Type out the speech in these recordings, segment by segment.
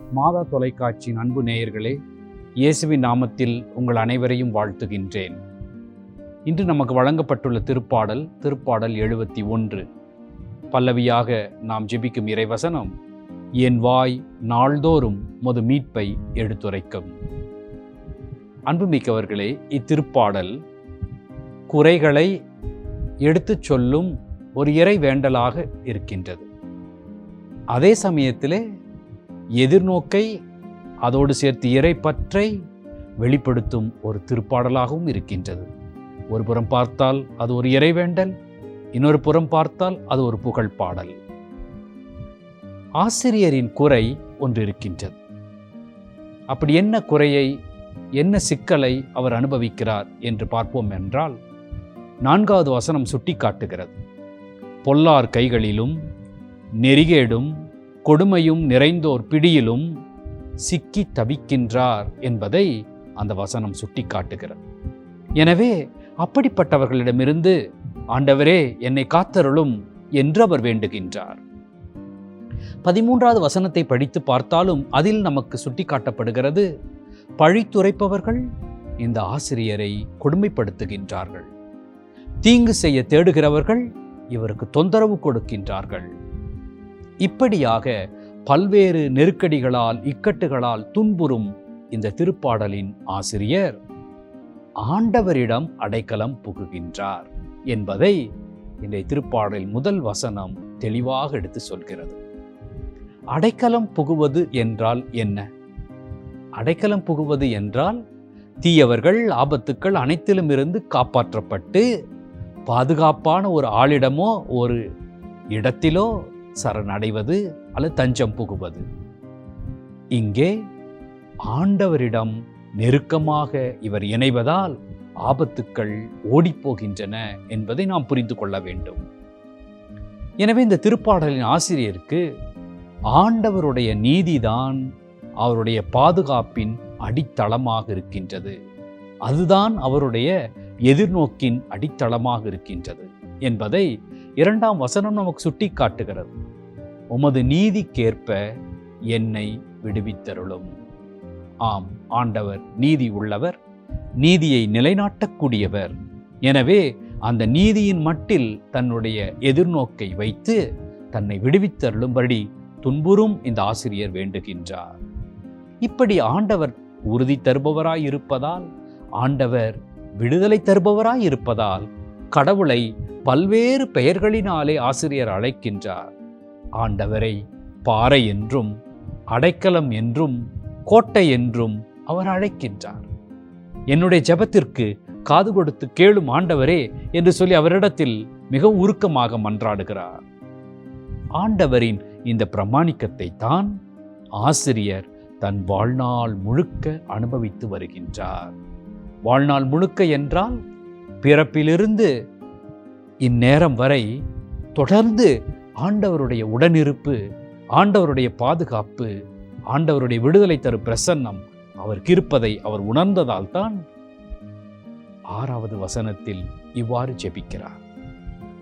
மாதா தொலைக்காட்சியின் அன்பு நேயர்களே இயேசுவின் நாமத்தில் உங்கள் அனைவரையும் வாழ்த்துகின்றேன். இன்று நமக்கு வழங்கப்பட்டுள்ள திருப்பாடல் திருப்பாடல் எழுபத்தி ஒன்று. பல்லவியாக நாம் ஜெபிக்கும் இறைவசனம் என் வாய் நாள்தோறும் மது மீட்பை எடுத்துரைக்கும். அன்புமிக்கவர்களே இத்திருப்பாடல் குறைகளை எடுத்துச் சொல்லும் ஒரு இறை வேண்டலாக இருக்கின்றது. அதே சமயத்திலே எதிர்நோக்கை அதோடு சேர்த்து இறைப்பற்றை வெளிப்படுத்தும் ஒரு திருப்பாடலாகவும் இருக்கின்றது. ஒரு புறம் பார்த்தால் அது ஒரு இறைவேண்டல் இன்னொரு புறம் பார்த்தால் அது ஒரு புகழ் பாடல். ஆசிரியரின் குறை ஒன்று இருக்கின்றது. அப்படி என்ன குறையை என்ன சிக்கலை அவர் அனுபவிக்கிறார் என்று பார்ப்போம் என்றால் நான்காவது வசனம் சுட்டி காட்டுகிறது பொல்லார் கைகளிலும் நெறிகேடும் கொடுமையும் நிறைந்தோர் பிடியிலும் சிக்கி தவிக்கின்றார் என்பதை அந்த வசனம் சுட்டி காட்டுகிறது எனவே அப்படிப்பட்டவர்களிடமிருந்து ஆண்டவரே என்னை காத்தருளும் என்று அவர் வேண்டுகின்றார். பதிமூன்றாவது வசனத்தை படித்து பார்த்தாலும் அதில் நமக்கு சுட்டிக்காட்டப்படுகிறது பழித்துரைப்பவர்கள் இந்த ஆசிரியரை கொடுமைப்படுத்துகின்றார்கள். தீங்கு செய்ய தேடுகிறவர்கள் இவருக்கு தொந்தரவு கொடுக்கின்றார்கள். இப்படியாக பல்வேறு நெருக்கடிகளால் இக்கட்டுகளால் துன்புறும் இந்த திருப்பாடலின் ஆசிரியர் ஆண்டவரிடம் அடைக்கலம் புகுகின்றார் என்பதை இந்த திருப்பாடலில் முதல் வசனம் தெளிவாக எடுத்து சொல்கிறது. அடைக்கலம் புகுவது என்றால் என்ன? அடைக்கலம் புகுவது என்றால் தீயவர்கள் ஆபத்துக்கள் அனைத்திலும் இருந்து காப்பாற்றப்பட்டு பாதுகாப்பான ஒரு ஆளிடமோ ஒரு இடத்திலோ சரணடைவது அல்லது தஞ்சம் புகுவது. இங்கே ஆண்டவரிடம் நெருக்கமாக இவர் இணைவதால் ஆபத்துக்கள் ஓடிப்போகின்றன என்பதை நாம் புரிந்து கொள்ள வேண்டும். எனவே இந்த திருப்பாடலின் ஆசிரியருக்கு ஆண்டவருடைய நீதிதான் அவருடைய பாதுகாப்பின் அடித்தளமாக இருக்கின்றது. அதுதான் அவருடைய எதிர்நோக்கின் அடித்தளமாக இருக்கின்றது என்பதை இரண்டாம் வசனம் நமக்கு சுட்டி காட்டுகிறது உமது நீதிக்கேற்ப என்னை விடுவித்தருளும். ஆம் ஆண்டவர் நீதி உள்ளவர் நீதியை நிலைநாட்டக்கூடியவர். எனவே அந்த நீதியின் மட்டில் தன்னுடைய எதிர்நோக்கை வைத்து தன்னை விடுவித்தருளும்படி துன்புறும் இந்த ஆசிரியர் வேண்டுகின்றார். இப்படி ஆண்டவர் உறுதி தருபவராய் இருப்பதால் ஆண்டவர் விடுதலை தருபவராய் இருப்பதால் கடவுளை பல்வேறு பெயர்களினாலே ஆசிரியர் அழைக்கின்றார். ஆண்டவரை பாறை என்றும் அடைக்கலம் என்றும் கோட்டை என்றும் அவர் அழைக்கின்றார். என்னுடைய ஜெபத்திற்கு காது கொடுத்து கேளும் ஆண்டவரே என்று சொல்லி அவரிடத்தில் மிக உருக்கமாக மன்றாடுகிறார். ஆண்டவரின் இந்த பிரமாணிக்கத்தை தான் ஆசிரியர் தன் வாழ்நாள் முழுக்க அனுபவித்து வருகின்றார். வாழ்நாள் முழுக்க என்றால் பிறப்பிலிருந்து இந்நேரம் வரை தொடர்ந்து ஆண்டவருடைய உடனிருப்பு ஆண்டவருடைய பாதுகாப்பு ஆண்டவருடைய விடுதலை தரும் பிரசன்னம் அவருக்கு இருப்பதை அவர் உணர்ந்ததால் தான் ஆறாவது வசனத்தில் இவ்வாறு ஜெபிக்கிறார்.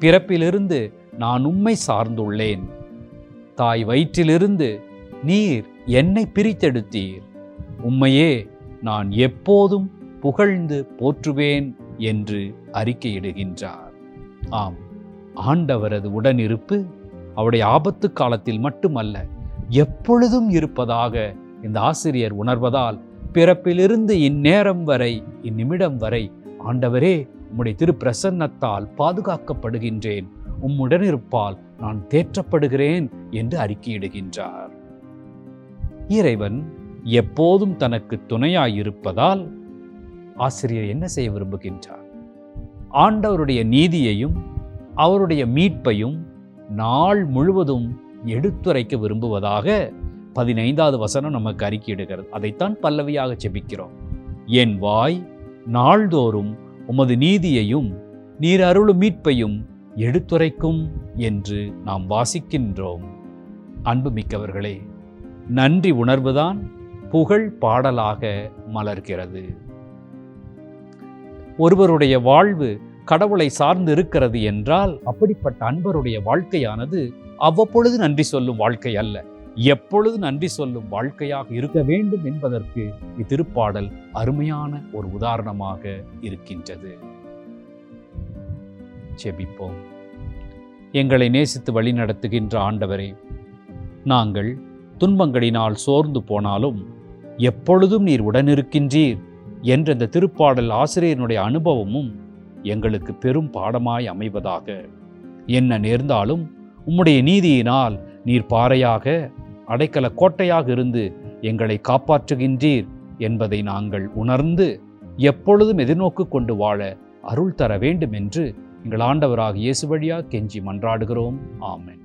பிறப்பிலிருந்து நான் உம்மை சார்ந்துள்ளேன். தாய் வயிற்றிலிருந்து நீர் என்னை பிரித்தெடுத்தீர். உம்மையே நான் எப்போதும் புகழ்ந்து போற்றுவேன் என்று அறிக்கையிடுகின்றார். ஆம் ஆண்டவரது உடனிருப்பு அவருடைய ஆபத்து காலத்தில் மட்டுமல்ல எப்பொழுதும் இருப்பதாக இந்த ஆசிரியர் உணர்வதால் பிறப்பிலிருந்து இந்நேரம் வரை இந்நிமிடம் வரை ஆண்டவரே உம்முடைய திருப்பிரசன்னத்தால் பாதுகாக்கப்படுகின்றேன். உம்முடனிருப்பால் நான் தேற்றப்படுகிறேன் என்று அறிக்கையிடுகின்றார். இறைவன் எப்போதும் தனக்கு துணையாயிருப்பதால் ஆசிரியர் என்ன செய்ய விரும்புகின்றார்? ஆண்டவருடைய நீதியையும் அவருடைய மீட்பையும் நாள் முழுவதும் எடுத்துரைக்க விரும்புவதாக பதினைந்தாவது வசனம் நமக்கு அறிக்கையிடுகிறது. அதைத்தான் பல்லவியாக செபிக்கிறோம் என் வாய் நாள்தோறும் உமது நீதியையும் நீர் அருளும் மீட்பையும் எடுத்துரைக்கும் என்று நாம் வாசிக்கின்றோம். அன்புமிக்கவர்களே நன்றி உணர்வுதான் புகழ் பாடலாக மலர்கிறது. ஒருவருடைய வாழ்வு கடவுளை சார்ந்து இருக்கிறது என்றால் அப்படிப்பட்ட அன்பருடைய வாழ்க்கையானது அவ்வப்பொழுது நன்றி சொல்லும் வாழ்க்கை அல்ல. எப்பொழுது நன்றி சொல்லும் வாழ்க்கையாக இருக்க வேண்டும் என்பதற்கு இத்திருப்பாடல் அருமையான ஒரு உதாரணமாக இருக்கின்றது. செபிப்போம் எங்களை நேசித்து வழிநடத்துகின்ற ஆண்டவரே நாங்கள் துன்பங்களினால் சோர்ந்து போனாலும் எப்பொழுதும் நீர் உடனிருக்கின்றீர் என்ற இந்த திருப்பாடல் ஆசிரியனுடைய அனுபவமும் எங்களுக்கு பெரும் பாடமாய் அமைவதாக. என்ன நேர்ந்தாலும் உம்முடைய நீதியினால் நீர் பாறையாக அடைக்கல கோட்டையாக இருந்து எங்களை காப்பாற்றுகின்றீர் என்பதை நாங்கள் உணர்ந்து எப்பொழுதும் எதிர்நோக்கு கொண்டு வாழ அருள் தர வேண்டும் என்று எங்கள் ஆண்டவராக இயேசு வழியாக கெஞ்சி மன்றாடுகிறோம். ஆமன்.